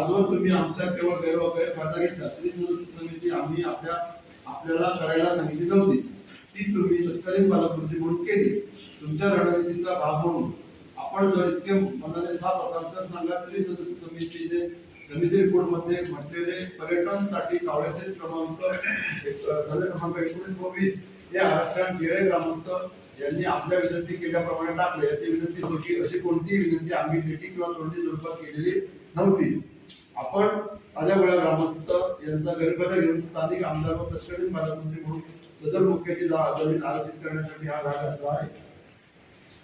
आजवर तुम्ही आमच्या केवळ गैरवापर गैरफायदा घेतला तरी समिती आम्ही आपल्या आपल्याला करायला सांगितली नव्हती. ती तुम्ही तत्कालीन पालकमंत्री म्हणून केली. तुमच्या रणनीतीचा भाग म्हणून. आपण जर इतके मनाने साफ असाल तर सांगा तरी सदस्य समितीचे समिती रिपोर्टमध्ये म्हटलेले पर्यटनसाठी कावळ्याचे क्रमांक एक- क्रमांक एकोणीस बावीस हे आरक्षण केरळ ग्रामस्थ यांनी आपल्या विनंती केल्याप्रमाणे टाकले. याची विनंती होती अशी कोणतीही विनंती आम्ही लेखी किंवा तोंडी स्वरूपात केलेली नव्हती. आपण साध्या वेळा ग्रामस्थ यांचा गैरफायदा घेऊन स्थानिक आमदार व तत्कालीन पालकमंत्री म्हणून सदर मुख्याची जमीन आरक्षित करण्यासाठी हा भाग असला आहे.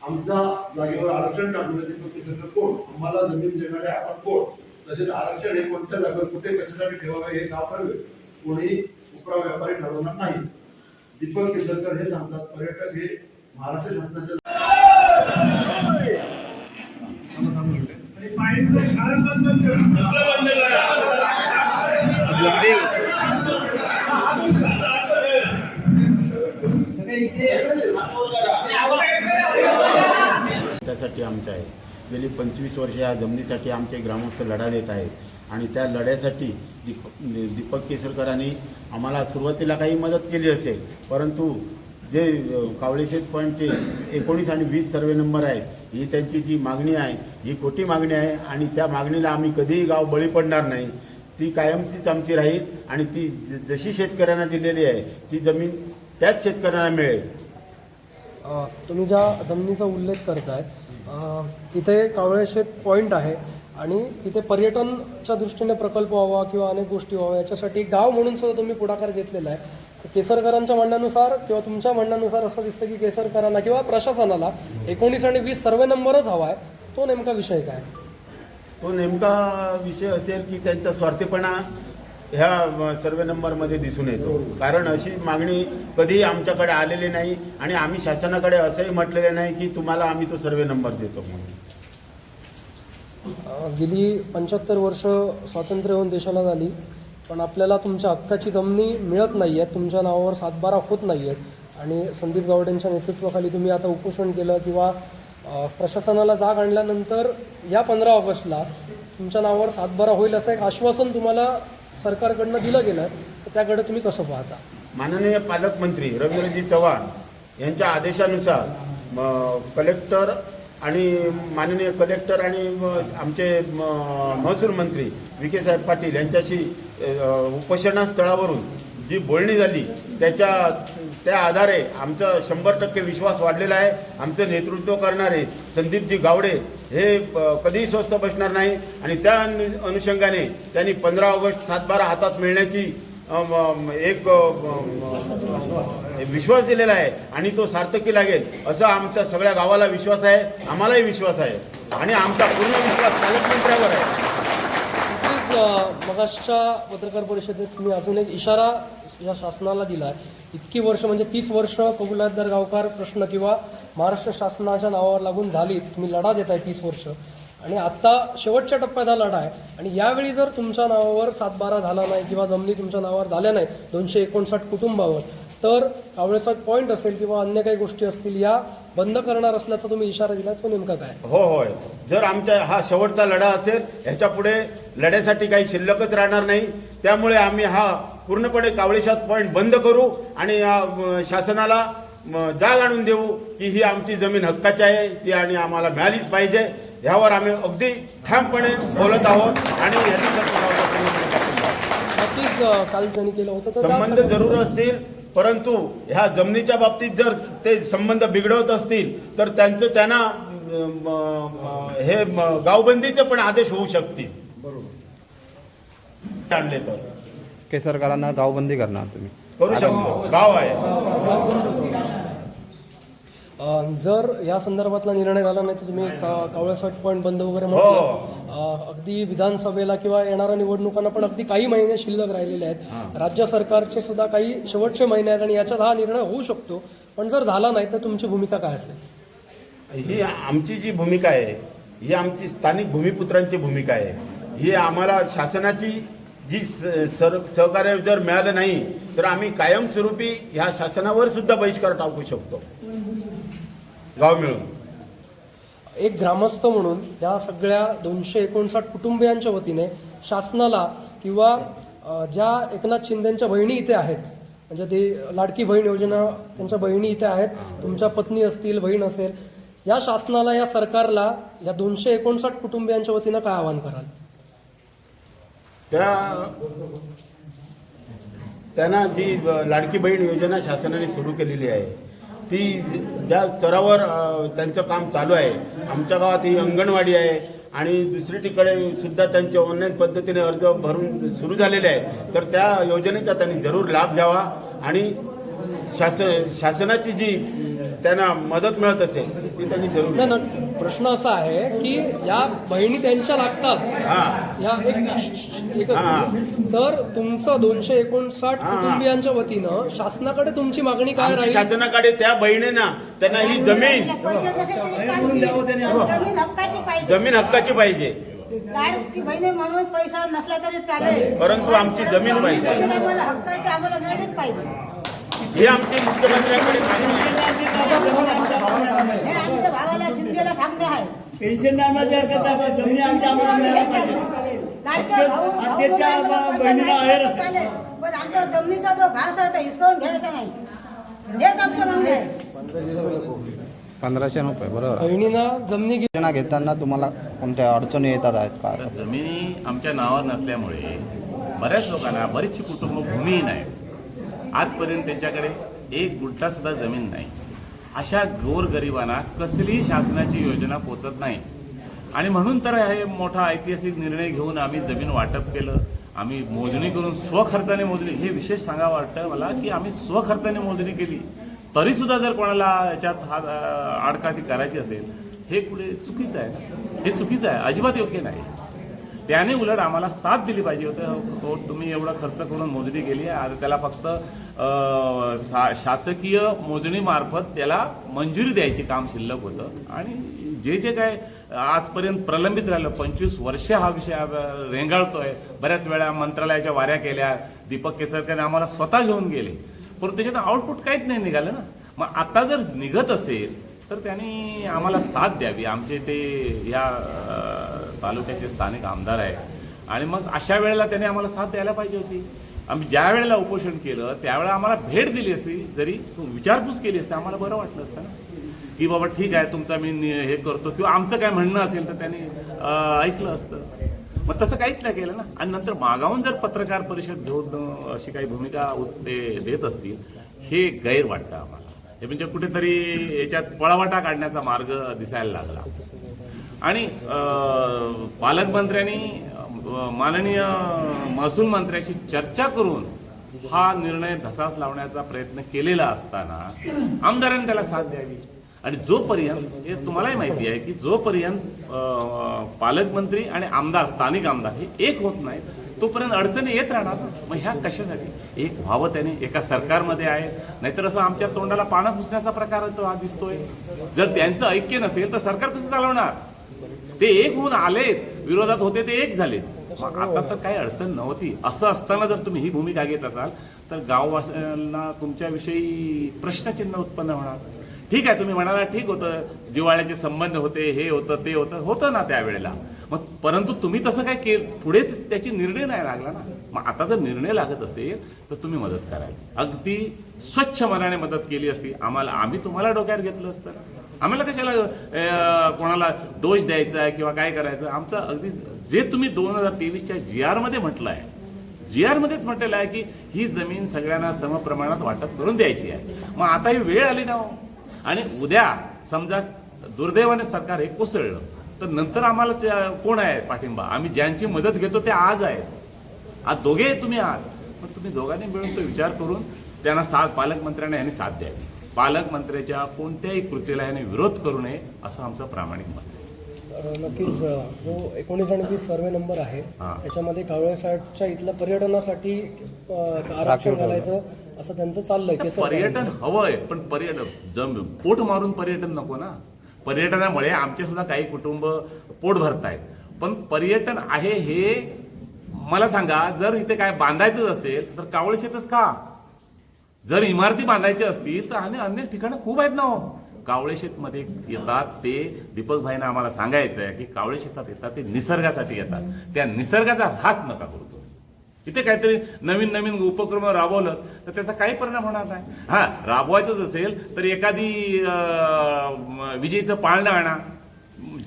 आमचा जागेवर आरक्षण टाकण्याचे कोण? आम्हाला जमीन देणारे आपण कोण? तसेच आरक्षण हे कोणत्या जागेवर कुठे कशासाठी ठेवावे हे नाव ठरवे कोणी उपरा व्यापारी ठरवणार नाही. दीपक केसरकर हे सांगतात पर्यटक हे महाराष्ट्र शासनाच्या आणि पाहिजे शाळा बंद करा. त्यासाठी आमचं आहे. गेली पंचवीस वर्ष या जमिनीसाठी आमचे ग्रामस्थ लढा देत आहेत. आणि त्या लढ्यासाठी दीप दीपक केसरकरांनी आम्हाला सुरुवातीला काही मदत केली असेल. परंतु जे कावळेशेत पॉईंटचे एकोणीस आणि वीस सर्वे नंबर आहे ही त्यांची जी मागणी आहे ही खोटी मागणी आहे आणि त्या मागणीला आम्ही कधीही गाव बळी पडणार नाही. ती कायमचीच आमची राहील आणि ती ज- जशी शेतकऱ्यांना दिलेली आहे ती जमीन त्याच शेतकऱ्यांना मिळेल. तुम्ही ज्या जमिनीचा उल्लेख करताय अ, तिथे कावळेशेत पॉईंट आहे आणि तिथे पर्यटनच्या दृष्टीने प्रकल्प व्हावा किंवा अनेक गोष्टी व्हाव्या याच्यासाठी गाव म्हणून सुद्धा तुम्ही पुढाकार घेतलेला आहे. तर केसरकरांच्या म्हणण्यानुसार किंवा तुमच्या म्हणण्यानुसार असं दिसतं की केसरकरांना किंवा प्रशासनाला एकोणीस आणि वीस सर्वे नंबरच हवा आहे. तो नेमका विषय काय? तो नेमका विषय असेल की त्यांचा स्वार्थीपणा ह्या सर्वे नंबरमध्ये दिसून येतो. कारण अशी मागणी कधीही आमच्याकडे आलेली नाही आणि आम्ही शासनाकडे असंही म्हटलेलं नाही की तुम्हाला आम्ही तो सर्वे नंबर देतो म्हणून. गेली पंच्याहत्तर वर्ष स्वातंत्र्य होऊन देशाला झाली. पण आपल्याला तुमच्या हक्काची जमिनी मिळत नाही आहेत तुमच्या नावावर सातबारा होत नाही आहेत आणि संदीप गावडेंच्या नेतृत्वाखाली तुम्ही आता उपोषण केलं किंवा प्रशासनाला जाग आणल्यानंतर या पंधरा ऑगस्टला तुमच्या नावावर सातबारा होईल असं एक आश्वासन तुम्हाला सरकारकडनं दिलं गेलं तर त्याकडे तुम्ही कसं पाहता? माननीय पालकमंत्री रवींद्रजी चव्हाण यांच्या आदेशानुसार कलेक्टर आणि माननीय कलेक्टर आणि आमचे म, महसूल मंत्री विखे साहेब पाटील यांच्याशी अ, उपोषणस्थळावरून जी बोलणी झाली त्याच्या त्या आधारे आमचा शंभर टक्के विश्वास वाढलेला आहे. आमचं नेतृत्व करणारे संदीपजी गावडे. हे कधीही स्वस्त बसणार नाही आणि त्या अनु- अनुषंगाने त्यांनी पंधरा ऑगस्ट सातबारा हातात मिळण्याची एक विश्वास दिलेला आहे आणि तो सार्थकी लागेल असा आमच्या सगळ्या गावाला विश्वास आहे आम्हालाही विश्वास आहे. आणि आमचा पूर्ण विश्वास पालकमंत्र्यावर आहे. मगाशच्या पत्रकार परिषदेत तुम्ही अजून एक इशारा या शासनाला दिला आहे इतकी वर्ष म्हणजे तीस वर्ष कबुलातदार गावकार प्रश्न किंवा महाराष्ट्र शासनाच्या नावावर लागून झाली तुम्ही लढा देताय तीस वर्ष. आणि आत्ता शेवटच्या टप्प्यात हा लढा आहे. आणि यावेळी जर तुमच्या नावावर सातबारा झाला नाही किंवा जमिनी तुमच्या नावावर झाल्या नाही दोनशे एकोणसाठ कुटुंबावर तर कावळेसाठ पॉईंट असेल किंवा अन्य काही गोष्टी असतील या बंद करणार असल्याचा तुम्ही इशारा दिला तो नेमका काय? हो होय जर आमच्या हा शेवटचा लढा असेल ह्याच्या पुढे लढ्यासाठी काही शिल्लकच राहणार नाही. त्यामुळे आम्ही हा पूर्णपणे कावळेशात पॉईंट बंद करू आणि शासनाला जाग आणून देऊ की ही आमची जमीन हक्काची आहे ती आणि आम्हाला मिळालीच पाहिजे. ह्यावर आम्ही अगदी ठामपणे बोलत आहोत आणि. नक्कीच अ, काल होतं संबंध जरूर असतील. परंतु ह्या जमिनीच्या बाबतीत जर ते संबंध बिघडवत असतील तर त्यांचं त्यांना हे गावबंदीचे पण आदेश होऊ शकतील. बरोबर. आणले तर केसरकरांना गावबंदी करणार तुम्ही. करू शकतो. गाव आहे. जर या संदर्भातला निर्णय झाला नाही तर तुम्ही कावळेसाठ पॉईंट बंद वगैरे हो. म्हटलं अ, अगदी विधानसभेला किंवा येणाऱ्या निवडणुकांना पण अगदी काही महिने शिल्लक राहिलेले आहेत. राज्य सरकारचे सुद्धा काही शेवटचे महिने आहेत आणि याच्यात हा निर्णय होऊ शकतो. पण जर झाला नाही तर तुमची भूमिका काय असेल? ही आमची जी भूमिका आहे ही आमची स्थानिक भूमिपुत्रांची भूमिका आहे. ही आम्हाला शासनाची जी सर सहकार्य जर मिळालं नाही तर आम्ही कायमस्वरूपी ह्या शासनावर सुद्धा बहिष्कार टाकू शकतो. गाव मिळून. एक ग्रामस्थ म्हणून या सगळ्या दोनशे एकोणसाठ कुटुंबियांच्या वतीने शासनाला किंवा ज्या एकनाथ शिंदेच्या बहिणी इथे आहेत म्हणजे ती लाडकी बहीण योजना त्यांच्या बहिणी इथे आहेत तुमच्या पत्नी असतील बहीण असेल या शासनाला या सरकारला या दोनशे एकोणसाठ कुटुंबियांच्या वतीनं काय आवाहन कराल? त्या त्यांना जी लाडकी बहीण योजना शासनाने सुरू केलेली आहे ती ज्या स्तरावर त्यांचं काम चालू आहे. आमच्या गावात ही अंगणवाडी आहे आणि दुसरी ठिकाणी सुद्धा त्यांचे ऑनलाईन पद्धतीने अर्ज भरून सुरू झालेले आहे. तर त्या योजनेचा त्यांनी जरूर लाभ घ्यावा आणि शासन शासनाची जी त्यांना मदत मिळत असेल ती त्यांनी जरूर प्रश्न असा आहे की या बहिणी त्यांच्या लागतात हां या एक एक हा. तर तुमचं दोनशे एकोणसाठ. कुटुंबियांच्या वतीनं शासनाकडे तुमची मागणी काय आमची राहील शासनाकडे त्या बहिणींना त्यांना ही जमीन. जमीन हक्काची पाहिजे जमीन हक्काची पाहिजे लाडकी बहिणी म्हणून पैसा नसला तरी चालेल परंतु आमची जमीन पाहिजे जमीन आम्हाला हक्काची आम्हाला मिळलीच पाहिजे ही आमची मुख्यमंत्र्यांकडे मागणी आहे हे आमच्या भावाला शिंदेला सांगणे आहे. पेन्शनदारांना हरकत नाही पण जमिनी आमच्या आम्हाला मिळायला पाहिजे. लाडक्या भाऊ भाऊ आद्यच्या मुलाला पैसा बहिणीला नाही आहेर तर असेल. चालेल. पण आमच्या जमिनीचा जो घास आहे तो हिसकावून घ्यायचा नाही. हेच आमच्या मागणी आहे. पंधराशे रुपये बरोबर. बहिणींना जमिनी घे- योजना घेताना तुम्हाला कोणत्या अडचणी येतात आहेत का? जमिनी आमच्या नावावर नसल्यामुळे बऱ्याच लोकांना बरीचशी कुटुंब भूमीहीन आहेत. आजपर्यंत त्यांच्याकडे एक गुंठा सुद्धा जमीन नाही. अशा गोरगरिबांना कसलीही शासनाची योजना पोचत नाही. आणि म्हणून तर हे मोठा ऐतिहासिक निर्णय घेऊन आम्ही जमीन वाटप केलं. आम्ही मोजणी करून स्वखर्चाने मोजणी हे विशेष सांगावं वाटतं मला की आम्ही स्वखर्चाने मोजणी केली. तरी सुद्धा जर कोणाला याच्यात हा आडकाठी करायची असेल हे पुढे चुकीचं आहे? हे चुकीचं आहे? अजिबात योग्य नाही. त्याने उलट आम्हाला साथ दिली पाहिजे होतं. तो तुम्ही एवढा खर्च करून मोजणी केली आहे. आता त्याला फक्त शा- शासकीय मोजणीमार्फत त्याला मंजुरी द्यायची काम शिल्लक होतं. आणि जे जे काय आजपर्यंत प्रलंबित राहिलं पंचवीस वर्ष हा विषय रेंगाळतोय. बऱ्याच वेळा मंत्रालयाच्या वाऱ्या केल्या. दीपक केसरकर आम्हाला स्वतः घेऊन गेले. पण त्याच्यात आउटपुट काहीच नाही निघालं ना. मग आता जर निघत असेल तर त्यांनी आम्हाला साथ द्यावी. आमचे ते या तालुक्याचे स्थानिक आमदार आहे आणि मग अशा वेळेला त्याने आम्हाला साथ द्यायला पाहिजे होती. आम्ही ज्या वेळेला उपोषण केलं त्यावेळेला आम्हाला भेट दिली असती. जरी विचारपूस केली असती आम्हाला बरं वाटलं असतं ना. की बाबा ठीक आहे तुमचा मी हे करतो. किंवा आमचं काय म्हणणं असेल तर त्यांनी ऐकलं असतं. मग तसं काहीच नाही केलं ना. आणि नंतर मागावून जर पत्रकार परिषद घेऊन अशी काही भूमिका ते देत असतील हे गैर वाटतं आम्हाला. हे म्हणजे कुठेतरी याच्यात पळवाटा काढण्याचा मार्ग दिसायला लागला. आणि पालकमंत्र्यांनी माननीय महसूल मंत्र्याशी चर्चा करून हा निर्णय धसास लावण्याचा प्रयत्न केलेला असताना आमदारांनी त्याला साथ द्यावी. आणि जोपर्यंत हे तुम्हालाही माहिती आहे की जोपर्यंत पालकमंत्री आणि आमदार स्थानिक आमदार हे एक होत नाहीत तोपर्यंत अडचणी येत राहणार मग ह्या कशासाठी? एक व्हावं त्याने एका सरकारमध्ये आहे. नाहीतर असं आमच्या तोंडाला पानं पुसण्याचा प्रकार तो हा दिसतोय. जर त्यांचं ऐक्य नसेल तर सरकार कसं चालवणार? ते एक होऊन आलेत. विरोधात होते ते एक झालेत. मग आता तर काही अडचण नव्हती. असं असताना जर तुम्ही ही भूमिका घेत असाल तर गाववासियांना तुमच्याविषयी प्रश्नचिन्ह उत्पन्न होणार. ठीक आहे तुम्ही म्हणाला ठीक होतं. जिवाळ्याचे संबंध होते हे होतं ते होतं. होतं ना त्यावेळेला. मग परंतु तुम्ही तसं काय के पुढे त्याची निर्णय नाही लागला ना. मग आता जर निर्णय लागत असेल तर तुम्ही मदत कराल अगदी स्वच्छ मनाने मदत केली असती आम्हाला आम्ही तुम्हाला डोक्यावर घेतलं असतं आम्हाला कशाला कोणाला दोष द्यायचा आहे किंवा काय करायचं? आमचं अगदी जे तुम्ही दोन हजार तेवीसच्या जी आरमध्ये म्हटलं आहे जी आरमध्येच म्हटलेलं आहे की ही जमीन सगळ्यांना समप्रमाणात वाटप करून द्यायची आहे. मग आता ही वेळ आली ना हो. आणि उद्या समजा दुर्दैवाने सरकार हे कोसळलं तर नंतर आम्हाला कोण आहे पाठिंबा? आम्ही ज्यांची मदत घेतो ते आज आहेत. आज दोघे तुम्ही आहात. मग तुम्ही दोघांनी मिळून तो विचार करून त्यांना साथ पालकमंत्र्यांना यांनी साथ द्यावी. पालकमंत्र्याच्या कोणत्याही कृतीला याने विरोध करू नये असं आमचं प्रामाणिक मत आहे. नक्कीच जो एकोणीस आणि वीस सर्वे नंबर आहे हा. त्याच्यामध्ये कावळे साईडच्या इथलं पर्यटनासाठी आरक्षण घालायचं असं त्यांचं चाललंय केसर पर्यटन हवंय पण पर्यटन जम पोट मारून पर्यटन नको ना. पर्यटनामुळे आमचे सुद्धा काही कुटुंब पोट भरतायत. पण पर्यटन आहे हे मला सांगा जर इथे काय बांधायचं असेल तर कावळ शेतच का? जर इमारती बांधायच्या असतील तर आणि अन्य ठिकाणं खूप आहेत ना हो. कावळे शेतमध्ये येतात ते दीपक भाईंना आम्हाला सांगायचं आहे की कावळे शेतात येतात ते निसर्गासाठी येतात. त्या निसर्गाचा हाच नका करू तुम्ही. इथे काहीतरी नवीन नवीन उपक्रम राबवलं तर त्याचा काही परिणाम होणार नाही. हा राबवायचंच असेल तर एखादी विजेचं पाळणं आणा.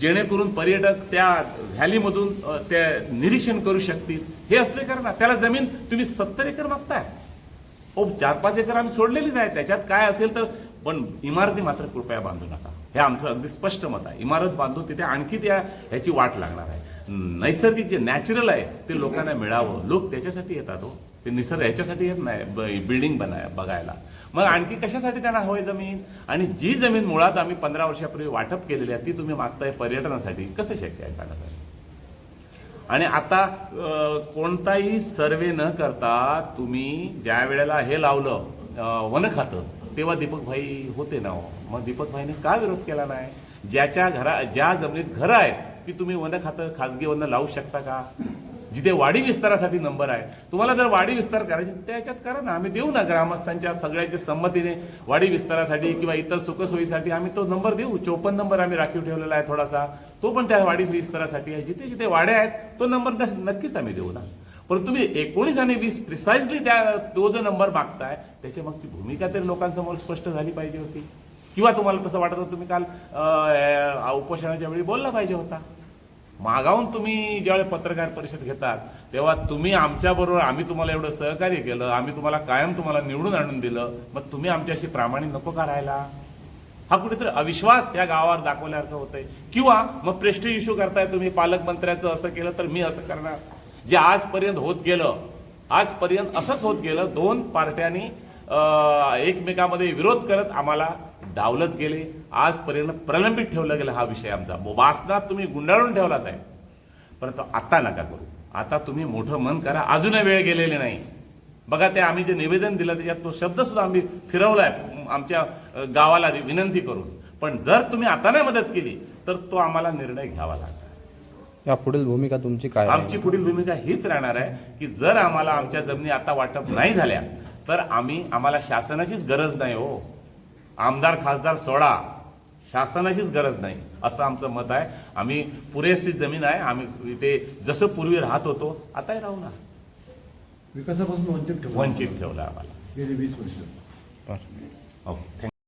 जेणेकरून पर्यटक त्या व्हॅलीमधून ते त्या निरीक्षण करू शकतील. हे असले करा ना त्याला जमीन तुम्ही सत्तर एकर मागताय. हो चार पाच एकर आम्ही सोडलेलीच आहे. त्याच्यात काय असेल तर पण इमारती मात्र कृपया बांधू नका. हे आमचं अगदी स्पष्ट मत आहे. इमारत बांधून तिथे आणखी त्या ह्याची वाट लागणार आहे. नैसर्गिक जे नॅचरल आहे ते लोकांना मिळावं. लोक त्याच्यासाठी येतात हो. ते निसर्ग ह्याच्यासाठी येत नाही बिल्डिंग बनाय बघायला. मग आणखी कशासाठी त्यांना हवं जमीन? आणि जी जमीन मुळात आम्ही पंधरा वर्षापूर्वी वाटप केलेली आहे ती तुम्ही मागताय पर्यटनासाठी कसं शक्य आहे सांगा आणि आता कोणताही सर्वे न करता तुम्ही ज्या वेळेला हे लावलं वन खातं तेव्हा दीपकभाई होते ना हो. मग दीपकभाईने का विरोध केला नाही? ज्याच्या घरा ज्या जमिनीत घरं आहेत की तुम्ही वन खातं खाजगी वन लावू शकता का? जिथे वाढी विस्तारासाठी नंबर आहे. तुम्हाला जर वाढी विस्तार करायची त्याच्यात करा ना. आम्ही देऊ ना ग्रामस्थांच्या सगळ्याच्या संमतीने वाढी विस्तारासाठी किंवा इतर सुखसोयीसाठी आम्ही तो नंबर देऊ. चोपन्न नंबर आम्ही राखीव ठेवलेला आहे थोडासा. तो पण त्या वाडी विस्तारासाठी आहे. जिथे जिथे वाड्या आहेत तो नंबर नक्कीच आम्ही देऊ ना. पण तुम्ही एकोणीस आणि वीस प्रिसाइजली त्या तो जो नंबर मागताय त्याच्या मागची भूमिका तरी लोकांसमोर स्पष्ट झाली पाहिजे होती. किंवा तुम्हाला तसं वाटत होतं तुम्ही काल उपोषणाच्या वेळी बोलला पाहिजे होता. मागावून तुम्ही ज्यावेळी पत्रकार परिषद घेतात तेव्हा तुम्ही आमच्याबरोबर आम्ही तुम्हाला एवढं सहकार्य केलं आम्ही तुम्हाला कायम तुम्हाला निवडून आणून दिलं मग तुम्ही आमच्याशी प्रामाणिक नको का राहायला हा कुठेतरी अविश्वास या गावावर दाखवल्यासारखं होतंय. किंवा मग प्रेस्टिज इश्यू करताय तुम्ही पालकमंत्र्याचं असं केलं तर मी असं करणार? जे आजपर्यंत होत गेलं आजपर्यंत असंच होत गेलं दोन पार्ट्यांनी एकमेकामध्ये विरोध करत आम्हाला डावलत गेले. आजपर्यंत प्रलंबित ठेवला गेला हा विषय आमचा. वासनात तुम्ही गुंडाळून ठेवला साहेब. परंतु आता नका करू. आता तुम्ही मोठं मन करा. अजूनही वेळ गेलेली नाही. बघा ते आम्ही जे निवेदन दिलं त्याच्यात तो शब्द सुद्धा आम्ही फिरवलाय. आमच्या गावाला विनंती करून. पण जर तुम्ही आता नाही मदत केली तर तो आम्हाला निर्णय घ्यावा लागला या पुढील भूमिका तुमची काय आमची पुढील भूमिका हीच राहणार आहे की जर आम्हाला आमच्या जमिनी आता वाटप नाही झाल्या तर आम्ही आम्हाला शासनाचीच गरज नाही हो. आमदार खासदार सोडा. शासनाचीच गरज नाही असं आमचं मत आहे. आम्ही पुरेशी जमीन आहे. आम्ही इथे जसं पूर्वी राहत होतो आताही राहू ना. विकासापासून वंचित ठेवलं वंचित ठेवलं आम्हाला. गेली वीस वर्ष. हो. थँक्यू